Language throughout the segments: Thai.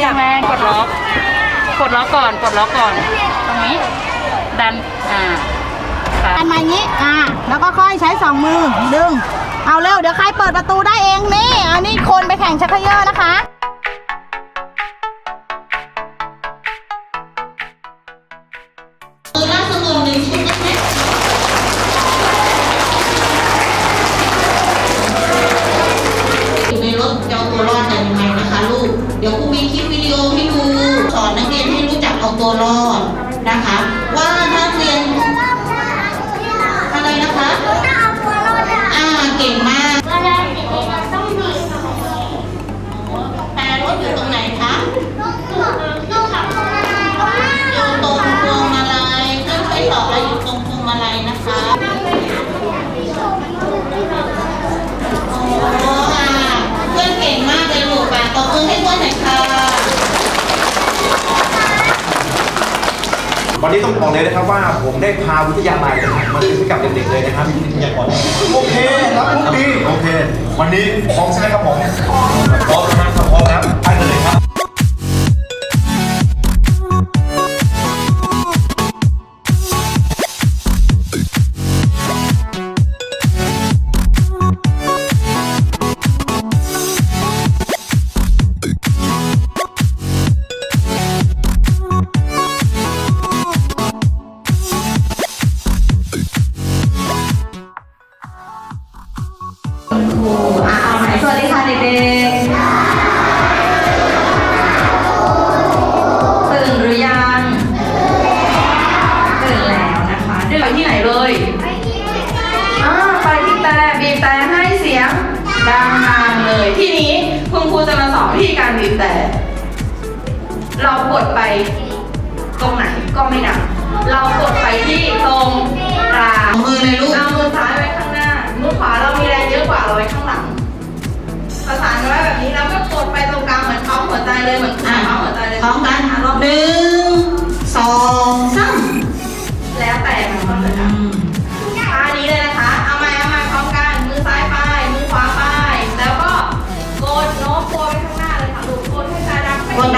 งัดแรงๆกดล็อกกดล็อกก่อนกดล็อกก่อน ตรงนี้ ดันอ่าค่ะดันมาอย่างนี้อ่าแล้วก็ค่อยใช้สองมือดึง เอาเร็วเดี๋ยวใครเปิดประตูได้เองนี่อันนี้คนไปแข่งชักเขยอนะคะ จัก วันนี้ต้องบอกเลยนะครับว่าผมได้พาวิทยาลัยนะครับมาซื้อให้กับเด็กๆเลยนะครับวิทยากรโอเครับลูกดีโอเค วันนี้พร้อมใช่ไหมครับผม เลยอ่าไปที่แต่บีบแต่ให้เสียงดังๆเลย ที่นี้คุณครูจะมาสอนวิธีการบีบแต่ เรากดไปตรงไหนก็ไม่ดัง เรากดไปที่ตรงกลางมือเลยลูกเอามือซ้ายไว้ข้างหน้า มือขวาเรามีแรงเยอะกว่าเราไว้ข้างหลัง ประสานกันไว้แบบนี้แล้วก็กดไปตรงกลางเหมือนเขาหัวใจเลยเหมือนอะเขาหัวใจเลยพร้อมกันอะรอบหนึ่งสอง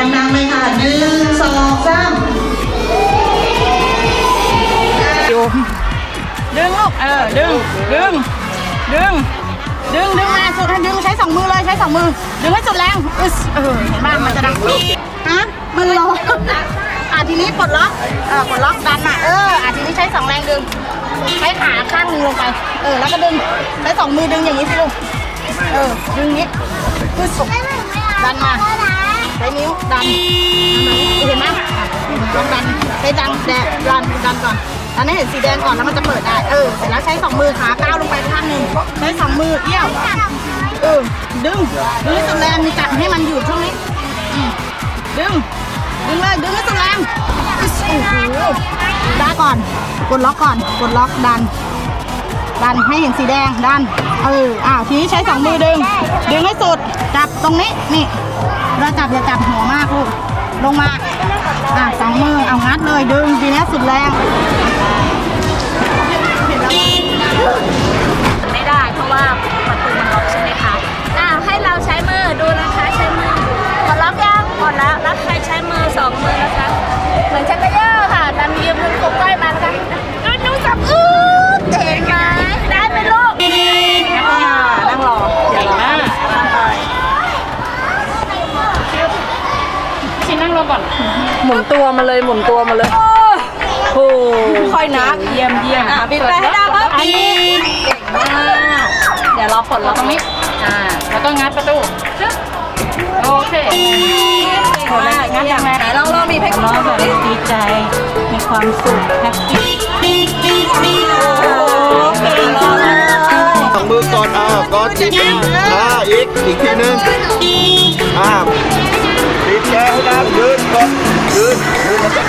ดังกดดังๆเลยค่ะหนึ่งสองสามอยู่ดึงลูก เออ ดึง ดึง ดึง ดึง ดึงมาสุดให้ดึงใช้สองมือเลยใช้สองมือ ดึงให้สุดแรงอึสเออ เห็นบ้างมันจะดังปี๊ดฮะมันร้อนอะทีนี้ปลดล็อก เออ ปลดล็อกดันมาเออ อะทีนี้ใช้สองแรงดึง ใช้ขาข้างหนึงลงไป เออ แล้วก็ดึง ใช้สองมือดึงอย่างนี้สิลูก เออ ดึงนี้อึสดันมาใช้นิ้วดันเห็นไหมอะลองดันใช้ดันแดดดันดันก่อนดันให้เห็นสีแดงก่อนแล้วมันจะเปิดได้ เออ เสร็จแล้วใช้สองมือขาก้าวลงไปข้างหนึ่งใช้สองมือเอี้ยวเออ ดึง ดึงให้สุดแรงมีจับให้มันอยู่ช่วงนี้ ดึง ดึงเลย ดึงให้สุดแรงโอ้โหด้ก่อน กดล็อกก่อน กดล็อกดัน ดันให้เห็นสีแดง ดัน เออ อ้าว ทีนี้ใช้สองมือดึง ดึงให้สุด จับตรงนี้ นี่ เราจับอย่าจับหัวมากลูก ลงมา อะสองมือเอางัดเลยดึงดีแล้วสุดแรง หมุนตัวมาเลยหมุนตัวมาเลยโอ้ค่อยนักเยี่ยมเยี่ยมอะบีบแต่ให้ดังครับอันนี้มากเดี๋ยวเราปลดล็อกตรงนี้อ่าแล้วก็งัดประตูจึ๊บโอเคกดเลยงั้นอย่างไรไหนลองลองบีบให้คุณผู้ชมดูดิดีใจมีความสุขแฮปปี้โอเครอเลยสองมือก่อนอ่าก่อนติดอ่าอีกอีกทีหนึงอ่าติดแกให้ดังยืนก่อน 我们的